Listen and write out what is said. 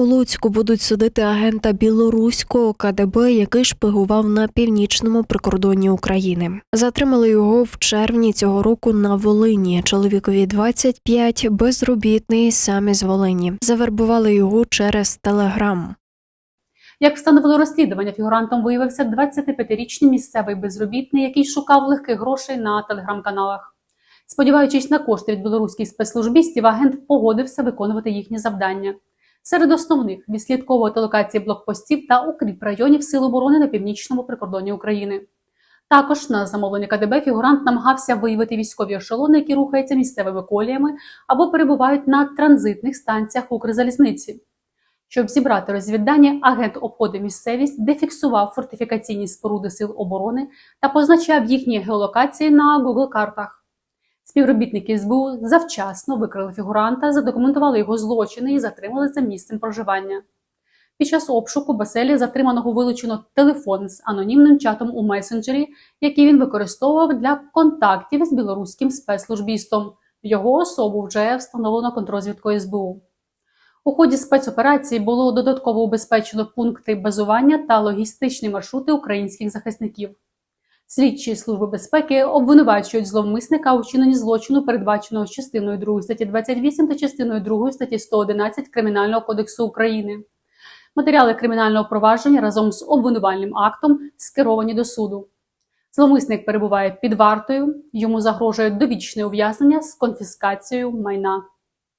У Луцьку будуть судити агента білоруського КДБ, який шпигував на північному прикордонні України. Затримали його в червні цього року на Волині. Чоловікові 25, безробітний, сам із Волині. Завербували його через Телеграм. Як встановило розслідування, фігурантом виявився 25-річний місцевий безробітний, який шукав легких грошей на телеграм-каналах. Сподіваючись на кошти від білоруських спецслужбістів, агент погодився виконувати їхні завдання. Серед основних відслідковувати локації блокпостів та укріп районів Сил оборони на північному прикордонні України. Також на замовлення КДБ фігурант намагався виявити військові ешелони, які рухаються місцевими коліями або перебувають на транзитних станціях Укрзалізниці. Щоб зібрати розвіддання, агент обходив місцевість, де фіксував фортифікаційні споруди сил оборони та позначав їхні геолокації на Google картах. Співробітники СБУ завчасно викрили фігуранта, задокументували його злочини і затримали за місцем проживання. Під час обшуку Баселі затриманого вилучено телефон з анонімним чатом у месенджері, який він використовував для контактів з білоруським спецслужбістом. Його особу вже встановлено контрозвідкою СБУ. У ході спецоперації було додатково убезпечено пункти базування та логістичні маршрути українських захисників. Слідчі служби безпеки обвинувачують зловмисника у вчиненні злочину, передбаченого частиною 2 статті 28 та частиною 2 статті 111 Кримінального кодексу України. Матеріали кримінального провадження разом з обвинувальним актом скеровані до суду. Зловмисник перебуває під вартою, йому загрожує довічне ув'язнення з конфіскацією майна.